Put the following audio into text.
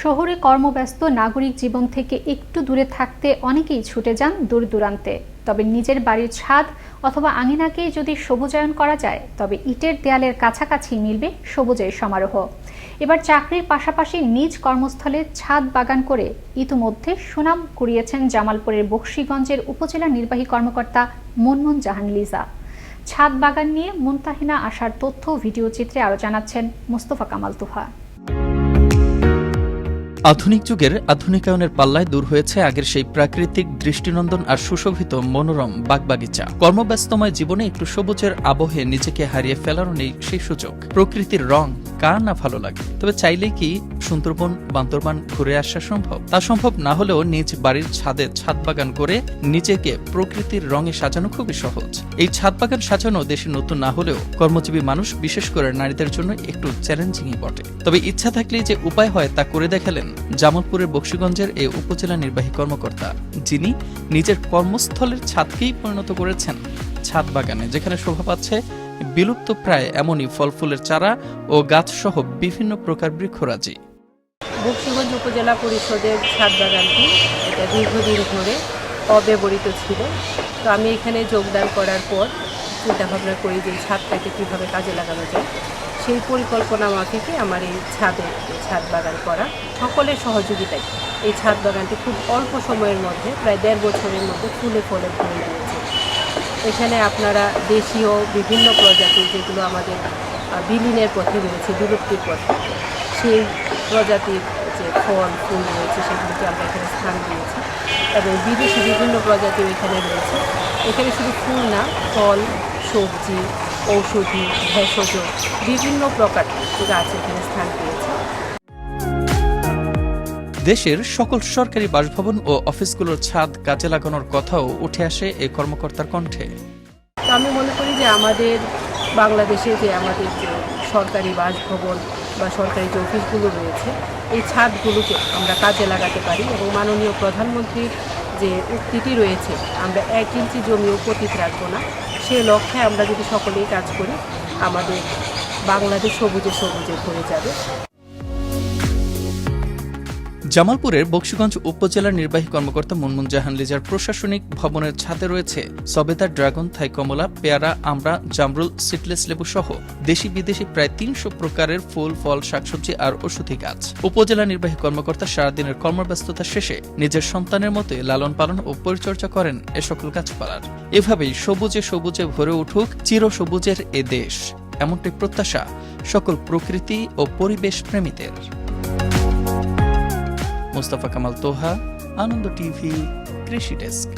শহরে কর্মব্যস্ত নাগরিক জীবন থেকে একটু দূরে থাকতে অনেকেই ছুটে যান দূর দূরান্তে। তবে নিজের বাড়ির ছাদ অথবা আঙিনাকেই যদি সবুজায়ন করা যায়, তবে ইটের দেয়ালের কাছাকাছি মিলবে সবুজের সমারোহ। এবার চাকরির পাশাপাশি নিজ কর্মস্থলে ছাদ বাগান করে ইতিমধ্যে সুনাম কুড়িয়েছেন জামালপুরের বক্সিগঞ্জের উপজেলা নির্বাহী কর্মকর্তা মুনমুন জাহান লিজা। ছাদ বাগান নিয়ে মুনতাহিনা আসার তথ্য ভিডিও চিত্রে আরও জানাচ্ছেন মোস্তফা কামাল তুহা আধুনিক যুগের আধুনিকায়নের পাল্লায় দূর হয়েছে আগের সেই প্রাকৃতিক দৃষ্টিনন্দন আর সুশোভিত মনোরম বাগবাগিচা। কর্মব্যস্তময় জীবনে একটু সবুজের আবহে নিজেকে হারিয়ে ফেলারও নেই সেই সুযোগ। প্রকৃতির রং কার না ভালো লাগে? তবে চাইলেই কি সুন্দরবন বান্দরবান ঘুরে আসা সম্ভব? তা সম্ভব না হলেও নিজ বাড়ির ছাদে ছাদ বাগান করে নিজেকে প্রকৃতির রঙে সাজানো খুবই সহজ। এই ছাদ বাগান সাজানো দেশে নতুন না হলেও কর্মজীবী মানুষ, বিশেষ করে নারীদের জন্য একটু চ্যালেঞ্জিংই বটে। তবে ইচ্ছা থাকলেই যে উপায় হয় তা করে দেখালেন জামালপুরের বক্সিগঞ্জের এই উপজেলা নির্বাহী কর্মকর্তা, যিনি নিজের কর্মস্থলের ছাদকেই পরিণত করেছেন ছাদ বাগানে, যেখানে শোভা পাচ্ছে বিলুপ্ত প্রায় এমনই ফল ফুলের চারা ও গাছসহ বিভিন্ন প্রকার বৃক্ষরাজি। বক্সিগঞ্জ উপজেলা পরিষদের ছাদ বাগানটি এটা দীর্ঘদিন ধরে অব্যবহৃত ছিল। তো আমি এখানে যোগদান করার পর চিন্তাভাবনা করি যে ছাদটাকে কীভাবে কাজে লাগানো যায়। সেই পরিকল্পনা মাফিকে আমার এই ছাদে ছাদ বাগান করা সকলের সহযোগিতায় এই ছাদ বাগানটি খুব অল্প সময়ের মধ্যে, প্রায় দেড় বছরের মধ্যে ফুলে ফলে দিয়েছে এখানে আপনারা দেশীয় বিভিন্ন প্রজাতির যেগুলো আমাদের বিলীনের পথে রয়েছে, বিলুপ্তির পথে, সেই প্রজাতির যে ফল, ফুল রয়েছে, সেগুলোকে আমরা এখানে স্থান দিয়েছি। এবং বিদেশি বিভিন্ন প্রজাতিও এখানে রয়েছে। এখানে শুধু ফুল না, ফল, সবজি, ঔষধি, ভেষজ, বিভিন্ন প্রকার গাছ এখানে স্থান পেয়েছে। দেশের সকল সরকারি বাসভবন ও অফিসগুলোর ছাদ কাজে লাগানোর কথাও উঠে আসে এই কর্মকর্তার কণ্ঠে। আমি মনে করি যে আমাদের বাংলাদেশে যে আমাদের সরকারি বাসভবন বা সরকারি যে অফিসগুলো রয়েছে, এই ছাদগুলোকে আমরা কাজে লাগাতে পারি এবং মাননীয় প্রধানমন্ত্রীর যে উক্তিটি রয়েছে, আমরা এক ইঞ্চি জমিও পতিত রাখব না। সে লক্ষ্যে আমরা যদি সকলেই কাজ করি, আমাদের বাংলাদেশ সবুজে সবুজে ভরে যাবে। জামালপুরের বক্সিগঞ্জ উপজেলার নির্বাহী কর্মকর্তা মুনমুন জাহান লিজার প্রশাসনিক ভবনের ছাদে রয়েছে সবেদা ড্রাগন থাই কমলা পেয়ারা, আমড়া, জামরুল সিটলেস লেবু সহ দেশি বিদেশি প্রায় তিনশো প্রকারের ফুল, ফল, শাকসবজি আর ওষুধি গাছ। উপজেলা নির্বাহী কর্মকর্তা সারাদিনের কর্মব্যস্ততা শেষে নিজের সন্তানের মতোই লালন পালন ও পরিচর্যা করেন এ সকল গাছপালার। এভাবেই সবুজে সবুজে ভরে উঠুক চির সবুজের এ দেশ। এমনটি প্রত্যাশা সকল প্রকৃতি ও পরিবেশ প্রেমীদের। মুস্তাফা কামাল তোহা আনন্দ টিভি কৃষি ডেস্ক